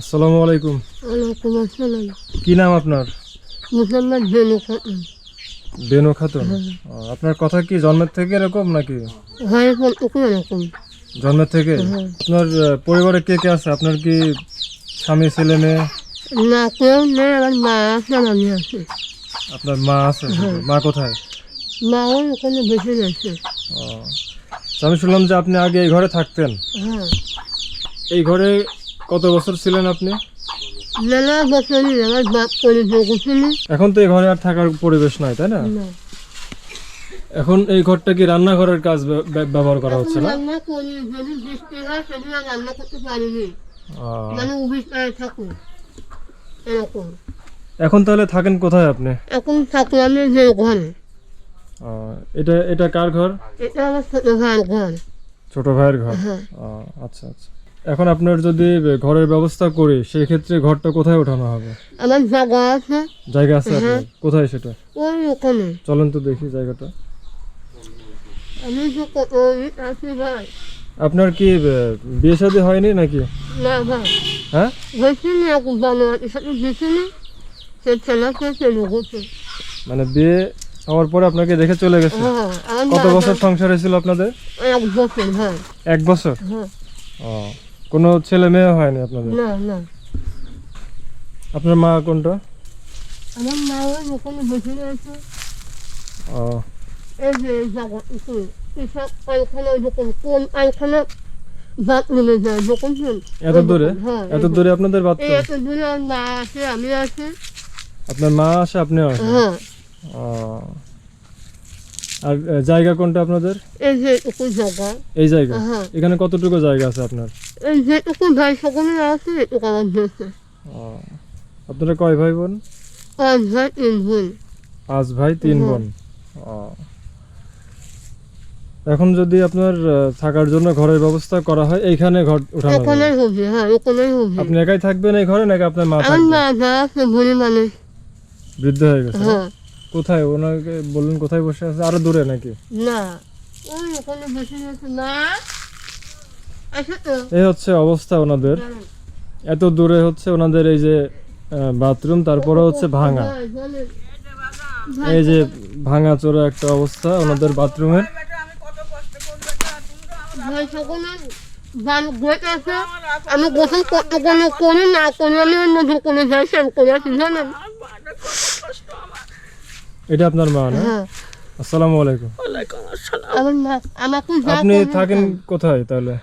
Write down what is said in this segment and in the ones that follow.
আসসালামু আলাইকুম। ওয়ালাইকুম আসসালাম। কি নাম আপনার? মুসলমান বেনু খাতুন। বেনু খাতুন? আপনার কথা কি জন্মের থেকে এরকম নাকি? ঘরে পড়তে এরকম জন্মের থেকে? হ্যাঁ। আপনার পরিবারে কে কে আছে? আপনার কি স্বামী ছেলে মেয়ে? না কেউ নেই আমার মা আছে আমি আছি। আপনার মা আছে? মা কোথায়? মাও ওখানে বেশি গেছে ও আমি শুনলাম যে আপনি আগে এই ঘরে থাকতেন। হ্যাঁ। এই ঘরে কত বছর ছিলেন আপনি? নানা বছরই আমার বাপ করে দেখেছিলি। এখন তো এই ঘরে আর থাকার পরিবেশ নাই তাই না? এখন এই ঘরটা কি রান্নাঘরের কাজ ব্য- ব্য- ব্যবহার করা হচ্ছে না? রান্না করি যদি বৃষ্টি হয় সেদিন রান্না করতে পারিনি মানে অভিজ্ঞতায় থাকুন এরকম। এখন তাহলে থাকেন কোথায় আপনি? এখন থাকি আমি যে ঘরে। এটা এটা কার ঘর? এটা আমার ছোট ভাইয়ের ঘর। ছোট ভাইয়ের ঘর? হ্যাঁ। আচ্ছা আচ্ছা। এখন আপনার যদি ঘরের ব্যবস্থা করি সেই ক্ষেত্রে ঘরটা কোথায় ওঠানো হবে? আমার জায়গা আছে। জায়গা আছে আপনার? কোথায় সেটা? ওই ওখানে। চলেন তো দেখি জায়গাটা। আমি ভাই। আপনার কি আহ, বিয়ে শাদী হয়নি নাকি? না ভাই। হ্যাঁ? হয়েছে না এখন বানোয়াটের সাথে দিয়েছিলি সে ছেলেকে চলে গেছে। মানে বিয়ে হওয়ার পরে আপনাকে রেখে চলে গেছে? হ্যাঁ আমার কত বছর সংসার হয়েছিল আপনাদের? এক বছর ভাই। এক বছর? হ্যাঁ। ও। কোনো ছেলে মেয়ে হয়নি আপনাদের? না না। আপনার মা কোনটা? আমার মা ওই ওখানে বসে রয়েছে। ও। এই যে জায়গা এসব পায়খানা যখন কোন ভাত নেমে যায় যখন এত দূরে? হ্যাঁ এত দূরে আপনাদের এই বাথরুম? এত দূরে মা আছে আমি আছি আপনার মা আসে আপনিও আসেন? হ্যাঁ। ও। আর জায়গা কোনটা আপনাদের? এই যে একটু জায়গা। এই জায়গা? হ্যাঁ এখানে কতটুকু জায়গা আছে আপনার? এই ভাই সকলে আছে কারণ হয়েছে আপনারা কয় ভাই বোন? পাঁচ ভাই তিন বোন। ভাই তিন বোন। এখন যদি আপনার থাকার জন্য ঘরের ব্যবস্থা করা হয় এইখানে ঘর উঠানো ওখানেই হবে হ্যাঁ ওখানেই হবে। আপনি একাই থাকবেন এই ঘরে নাকি আপনার মা আমার থাকবে? মা আছে বুড়ি মানুষ। বৃদ্ধ হয়ে গেছে। হ্যাঁ। কোথায়? ওনাকে বললেন কোথায় বসে আছে? আরও দূরে নাকি? না। ওই ওখানে বসে গেছে না এই হচ্ছে অবস্থা ওনাদের। এত দূরে হচ্ছে ওনাদের এই যে বাথরুম তারপরে হচ্ছে ভাঙা। এই যে ভাঙা চোরা একটা অবস্থা ওনাদের বাথরুমের আছে আমি গোসল করতে কোনো করি না করি আমি অন্য দোকানে যাই সেন করে আসি জানেন? এটা আপনার মা না? হ্যাঁ। আসসালামু আলাইকুম। আমার মা আমাকে আপনি থাকেন কোথায় তাহলে?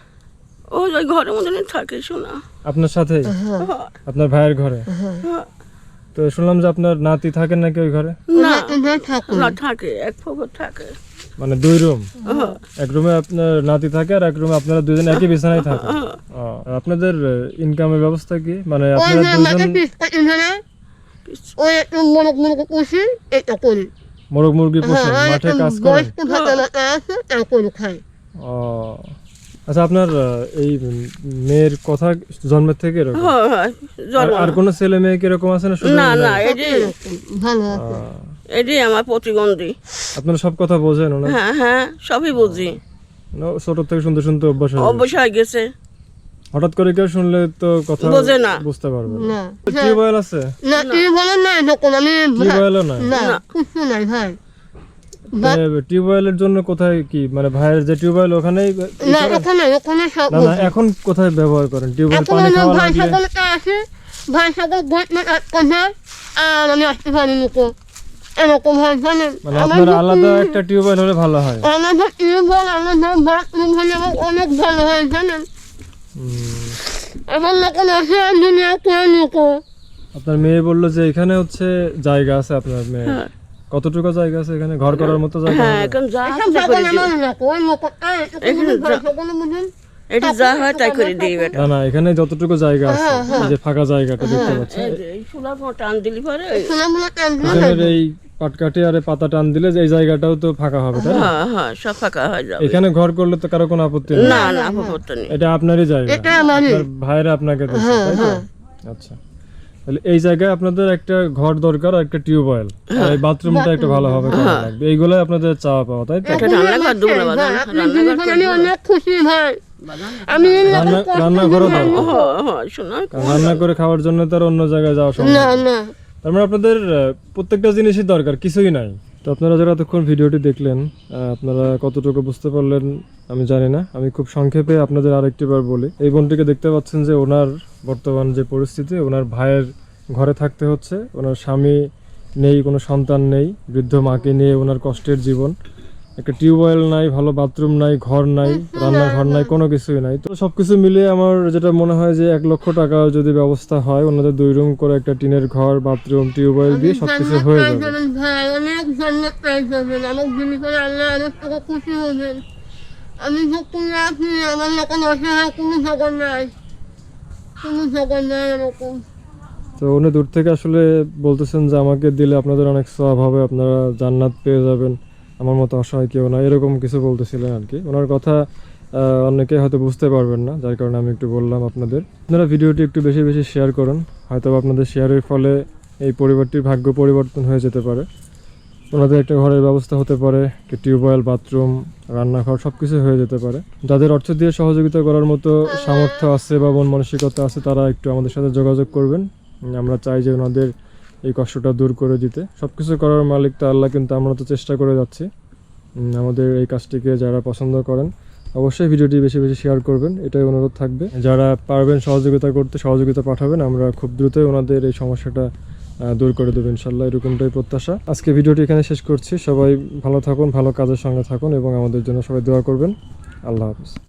ওই ওই ঘরের মধ্যে থাকে শোনা। আপনার সাথে? হ্যাঁ। আপনার ভাইয়ের ঘরে? হ্যাঁ। তো শুনলাম যে আপনার নাতি থাকেন নাকি ওই ঘরে? না না না থাকে এক ফোকর থাকে। মানে দুই রুম? হ্যাঁ, এক রুমে আপনার নাতি থাকে আর এক রুমে আপনারা দুজন একই বিছানায় থাকেন? ও, আপনাদের ইনকামের ব্যবস্থা কি? মানে আপনারা দুজন পুষি এটা করি মোরগ মুরগি হ্যাঁ মাঠে কাজ করেন বয়স্ক ভাতা মাতা আছে তা করে খাই ও আচ্ছা আপনার এই মেয়ের কথা জন্মের থেকে এরকম? হ্যাঁ, হ্যাঁ, আর- জন্ম। আর কোন ছেলে মেয়ে কি এরকম আছে না না না এটি এরকম, ভালো এটি আমার প্রতিবন্ধী আপনারা সব কথা বোঝেন হ্যাঁ হ্যাঁ সবই বুঝি। ছোট থেকে শুনতে শুনতে অভ্যাস হয়ে। অবশ্য হয়ে গেছে। হঠাৎ করে কেউ শুনলে তো কথা বোঝে না। বুঝতে পারবে না। টিউবওয়েল আছে? না আমি টিউবওয়েলও নাই? না কিছু নাই ভাই। টিউবওয়েলের জন্য কোথায় কি মানে ভাইয়ের যে টিউবওয়েল ওখানেই না ওখানে ওখানে সব না না এখন কোথায় ব্যবহার করেন? টিউবওয়েল পানি আমার খাওয়া ভাই লাগলে সকলটা ভাই সকল গেট মেট আটকা আর আমি আসতে পারিনি তো। এরকম হয় জানেন মানে আপনার আলাদা একটা টিউবওয়েল হলে ভালো হয়। টিউবওয়েল বাথরুম হলে অনেক ভালো হয় জানেন? আমার আসে আর দুনিয়া কেউ নিকো আপনার মেয়ে বলল যে এখানে হচ্ছে জায়গা আছে আপনার মেয়ে। হ্যাঁ। কতটুকু জায়গা আছে এখানে? ঘর করার মতো জায়গা হ্যাঁ এখন যা হয় বাগান করে দিই এটি যা হয় তাই করে দিই বেটা না না এখানে যতটুকু জায়গা আছে এই যে ফাঁকা জায়গাটা দেখতে পাচ্ছেন। এই যে এই চুলার দিলি পরে সোনামুলা টান এখানের এই পাটকাঠি আর পাতা টান দিলে যে এই জায়গাটাও তো ফাঁকা হবে তাই না? হ্যাঁ হ্যাঁ সব ফাঁকা হয়ে যাবে। এখানে ঘর করলে তো কারও কোনো আপত্তি নেই। না না আপত্তি নেই। এটা আপনারই জায়গা। এটা আমারই। ভাইরা আপনাকে দিচ্ছে হ্যাঁ, তাই তো? হ্যাঁ। আচ্ছা। তাহলে এই জায়গায় আপনাদের একটা ঘর দরকার আর একটা টিউবওয়েল আর এই বাথরুমটা একটু ভালোভাবে করা লাগবে। এইগুলোই আপনাদের চাওয়া পাওয়া তাই তো? রান্নাঘর দুবলা রান্নাঘর আমি অনেক খুশি ভাই। আমি রান্না হ্যাঁ হ্যাঁ কারণ রান্না করে খাওয়ার জন্য তো আর অন্য জায়গায় যাওয়া সম্ভব না। না। তার মানে আপনাদের প্রত্যেকটা জিনিসই দরকার, কিছুই নাই। তো আপনারা যারা এতক্ষণ ভিডিওটি দেখলেন আপনারা কতটুকু বুঝতে পারলেন আমি জানি না। আমি খুব সংক্ষেপে আপনাদের আরেকটিবার বলি। এই বোনটিকে দেখতে পাচ্ছেন যে ওনার বর্তমান যে পরিস্থিতি, ওনার ভাইয়ের ঘরে থাকতে হচ্ছে, ওনার স্বামী নেই, কোনো সন্তান নেই, বৃদ্ধ মাকে নিয়ে ওনার কষ্টের জীবন। একটা টিউবওয়েল নাই ভালো বাথরুম নাই ঘর নাই রান্নাঘর নাই কোনো কিছুই নাই। তো সবকিছু মিলিয়ে আমার যেটা মনে হয় যে এক লক্ষ টাকা যদি ব্যবস্থা হয় ওনাদের দুই রুম করে একটা টিনের ঘর বাথরুম টিউবওয়েল দিয়ে সবকিছু হয়ে যাবে। আমি আছি আমার এখন অসহায় কোনো নাই। কোনো নাই এরকম তো উনি দূর থেকে আসলে বলতেছেন যে আমাকে দিলে আপনাদের অনেক সব হবে আপনারা জান্নাত পেয়ে যাবেন। আমার মতো অসহায় কেউ না, এরকম কিছু বলতেছিলেন আর কি ওনার কথা অনেকে হয়তো বুঝতে পারবেন না, যার কারণে আমি একটু বললাম আপনাদের। আপনারা ভিডিওটি একটু বেশি বেশি শেয়ার করুন হয়তো আপনাদের শেয়ারের ফলে এই পরিবারটির ভাগ্য পরিবর্তন হয়ে যেতে পারে। ওনাদের একটা ঘরের ব্যবস্থা হতে পারে কি টিউবওয়েল, বাথরুম, রান্নাঘর সব কিছু হয়ে যেতে পারে। যাদের অর্থ দিয়ে সহযোগিতা করার মতো সামর্থ্য আছে বা মন মানসিকতা আছে, তারা একটু আমাদের সাথে যোগাযোগ করবেন। আমরা চাই যে ওনাদের এই কষ্টটা দূর করে দিতে। সব কিছু করার মালিক তো আল্লাহ, কিন্তু আমরা তো চেষ্টা করে যাচ্ছি। আমাদের এই কাজটিকে যারা পছন্দ করেন, অবশ্যই ভিডিওটি বেশি বেশি শেয়ার করবেন। এটাই অনুরোধ থাকবে। যারা পারবেন সহযোগিতা করতে, সহযোগিতা পাঠাবেন। আমরা খুব দ্রুতই ওনাদের এই সমস্যাটা দূর করে দেবো ইনশাল্লাহ এরকমটাই প্রত্যাশা। আজকে ভিডিওটি এখানে শেষ করছি। সবাই ভালো থাকুন, ভালো কাজের সঙ্গে থাকুন এবং আমাদের জন্য সবাই দোয়া করবেন। আল্লাহ হাফিজ।